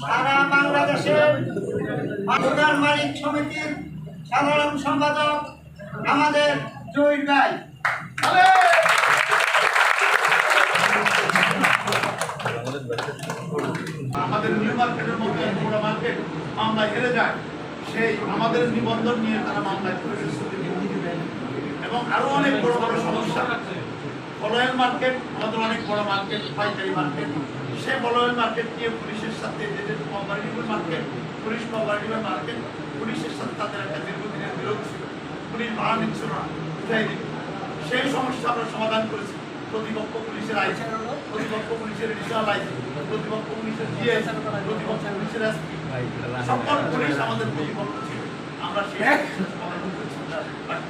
সারা বাংলাদেশের দোকান মালিক সমিতির সাধারণ সম্পাদক আমাদের জয়ীর ভাই। আমাদের নিউ মার্কেটের মধ্যে এত বড় মার্কেট মামলায় হেরে যায়, সেই আমাদের নিবন্ধন নিয়ে তারা মামলায় এবং আরও অনেক বড় বড় সমস্যা। বলয়ের মার্কেট আমাদের অনেক বড় মার্কেট পাইকারি মার্কেট সেই বলয়ের মার্কেট নিয়ে পুলিশের সাথে মার্কেট, পুলিশ কোঅপারেটিভ মার্কেট, পুলিশের সাথে তাদের একটা দীর্ঘদিনের বিরোধ ছিল। পুলিশ ভাড়া নিচ্ছিল না, উঠাই সেই সমস্যা আমরা সমাধান করেছি। প্রতিপক্ষ পুলিশের আইন প্রতিপক্ষ পুলিশের রিসাল আইন প্রতিপক্ষ পুলিশের জিএস প্রতিপক্ষ পুলিশের এসপি, সকল পুলিশ আমাদের প্রতিপক্ষ ছিল। আমরা সেই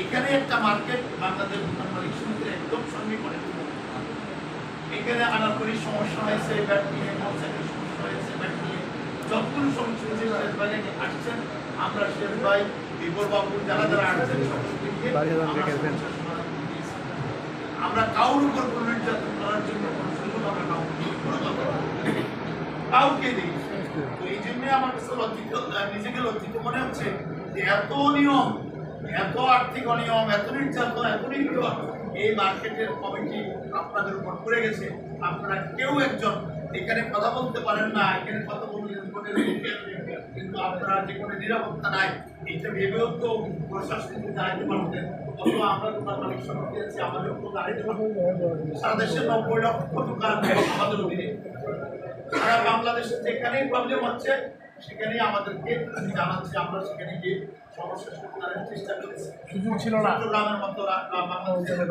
এখানে একটা মার্কেট বাংলাদেশ একদম সঙ্গে করে এখানে আনারকলির সমস্যা হয়েছে ব্যাট নিয়ে মোটরসাইকেল সমস্যা হয়েছে ব্যাট নিয়ে যতগুলো সমস্যা হয়েছে শেষ ভাই আসছেন। আমরা শেষ ভাই বিপুল বাবু যারা যারা আসছেন আমরা কাউর উপর কোনো নির্যাতন করার জন্য কোনো সুযোগ আমরা। কাউকে দিই তো এই জন্য আমার কাছে লজ্জিত নিজেকে লজ্জিত মনে হচ্ছে যে এত নিয়ম এত আর্থিক অনিয়ম এত নির্যাতন এত নির্যাতন এই মার্কেটের কমিটি আপনাদের উপর পড়ে গেছে। আপনারা কেউ একজন এখানে কথা বলতে পারেন না, এখানে কথা বলতে কিন্তু আপনারা যে কোনো নিরাপত্তা নাই এইটা ভেবেও তো প্রশাসনকে দাঁড়াতে পারতেন আমরা আমাদের সারা দেশের নব্বই লক্ষ দোকান আমাদের অধীনে সারা বাংলাদেশে যেখানেই প্রবলেম হচ্ছে সেখানেই আমাদেরকে জানাচ্ছে আমরা সেখানে গিয়ে সমস্যা সমাধানের চেষ্টা করেছি। সুযোগ ছিল না। চট্টগ্রামের মতো রা- রা- বাংলাদেশের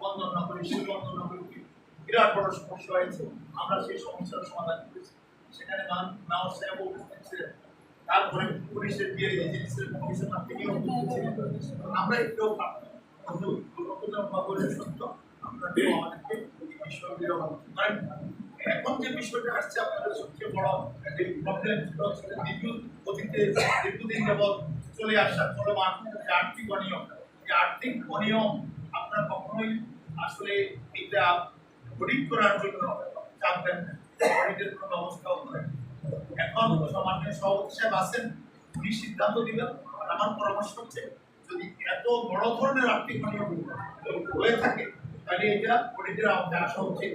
বন্দর নগরী সেই বন্দর নগরীতে বিরাট বড় সমস্যা হয়েছে। আমরা সেই সমস্যার সমাধান করেছি। সেখানে নাও সাহেব উপস্থিত ছিলেন। তারপরে পুলিশের এজেন্সির থেকেও উপস্থিত ছিলেন। আমরা কিন্তু সত্য আমরা আমাদেরকে করেন। এখন যে বিষয়টা আসছে, আপনাদের সবচেয়ে বড় যে প্রবলেম সেটা হচ্ছে অতীতে দীর্ঘদিন যাবৎ চলে আসা চলমান যে আর্থিক অনিয়ম এই আর্থিক অনিয়ম আপনারা কখনোই আসলে এটা অডিট করার জন্য চাপবেন না। অডিটের কোনো ব্যবস্থাও করেন এখন সমাজের সভাপতি সাহেব আছেন উনি সিদ্ধান্ত দিবেন। আর আমার পরামর্শ হচ্ছে, যদি এত বড় ধরনের আর্থিক অনিয়ম হয়ে থাকে, তাহলে এটা অডিটের আসা উচিত।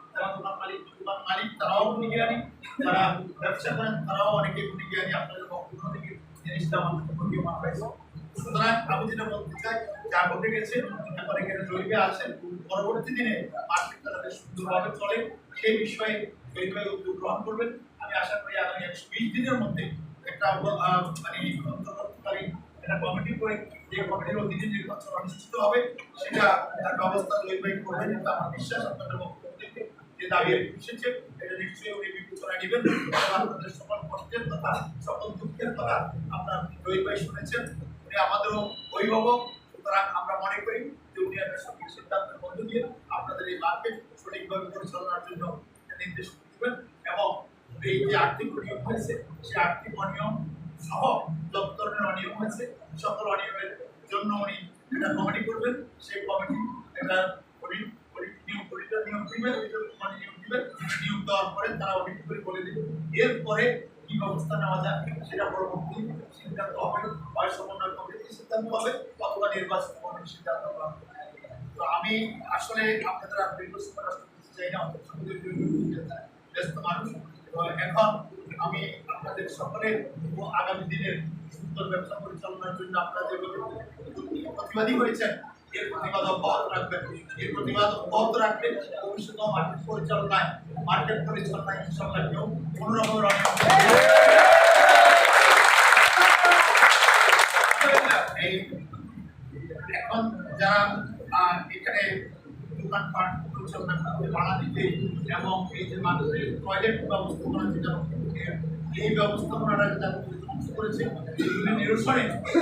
পরবর্তী দিনে সুন্দরভাবে চলে সেই বিষয়ে উদ্যোগ গ্রহণ করবেন আমি আশা করি আগামী একশো বিশ দিনের মধ্যে একটা মানে অন্তর্বর্তীকালীন একটা কমিটি করে যে কমিটির অধীনে নির্বাচন অনুষ্ঠিত হবে সেটা তার ব্যবস্থা জৈবে করবেন আমার বিশ্বাস আপনাদের বক্তব্য যে দাবি এসেছে এটা নিশ্চয়ই উনি বিবেচনায় নেবেন। আপনাদের সকল কষ্টের কথা, সকল দুঃখের কথা আপনার ভাই শুনেছেন। উনি আমাদেরও অভিভাবক, সুতরাং আমরা মনে করি যে উনি একটা সঠিক সিদ্ধান্তের মধ্য দিয়ে আপনাদের এই মার্কেট সঠিকভাবে পরিচালনার জন্য নির্দেশ দেবেন এবং এই যে আর্থিক অনিয়ম হয়েছে, সেই আর্থিক অনিয়ম সহ ধরনের অনিয়ম হয়েছে, সকল অনিয়মের জন্য উনি একটা কমিটি করবেন। সেই কমিটি একটা অডিট অডিট নিয়োগ অডিটর নিয়োগ দিবেন অডিটর মানে নিয়োগ দিবেন নিয়োগ দেওয়ার পরে তারা অডিট করে বলে দিবে এরপরে কি ব্যবস্থা নেওয়া যায়? সেটা পরবর্তী সিদ্ধান্ত হবে হয় সমন্বয় কমিটি সিদ্ধান্ত হবে অথবা নির্বাচন কমিটি সিদ্ধান্ত হবে। তো আমি আসলে আপনাদের আর দীর্ঘ সময় করতে চাই না ব্যস্ত মানুষ। এখন আমি আপনাদের সকলের আগামী দিনের সুন্দর ব্যবসা পরিচালনার জন্য আপনারা যেভাবে প্রতিবাদী হয়েছেন এর প্রতিবাদ অব্যাহত রাখবেন এর প্রতিবাদ অব্যাহত রাখলে ভবিষ্যতে মার্কেট পরিচালনায় মার্কেট পরিচালনায় ইনশাল্লাহ কেউ কোনো রকমের এখন যারা এখানে দোকানপাট পরিচালনা করতে ভাড়া দিতে এবং এই যে মানুষের টয়লেট ব্যবস্থাপনা যেটা এই ব্যবস্থাপনাটা যেটা সমস্ত করেছে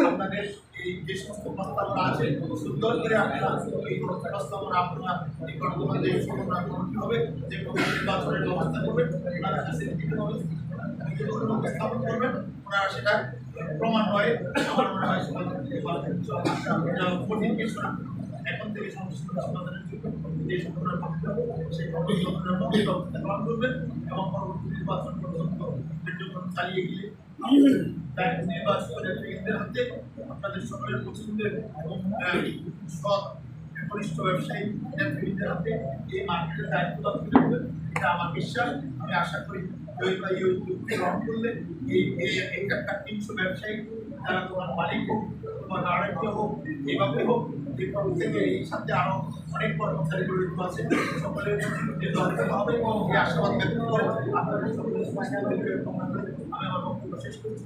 আপনাদের এই যে সমস্ত প্রস্তাবনা আছে সুন্দর করে আপনারা এই প্রস্তাবনা আপনারা বর্তমান যে সমন্বয় হবে, যে কমিটি নির্বাচনের ব্যবস্থা করবেন ওনারা কাছে করবেন, ওনারা সেটা প্রমাণ হয়, আমার মনে হয় এখন থেকে সমস্যা সমাধানের জন্য যে হবে সেই ব্যবস্থা গ্রহণ করবেন এবং পরবর্তী নির্বাচন চালিয়ে গেলে তাই নির্বাচিত নেতৃবৃন্দের হাতে আপনাদের সকলের পছন্দের এবং সৎ ঘনিষ্ঠ ব্যবসায়ী হাতে এই মার্কেটের দায়িত্ব তুলে দেবেন এটা আমার বিশ্বাস। আমি আশা করি জয় গ্রহণ করলে এই একটা তিনশো ব্যবসায়ী যারা তোমার মালিক হোক, তোমার আরেকটি হোক এইভাবে হোক, যে এই সাথে আরও অনেক কর্মচারী জড়িত আছে, সকলের হবে। এবং এই আশাবাদ আপনাদের সকলের শেষ করছি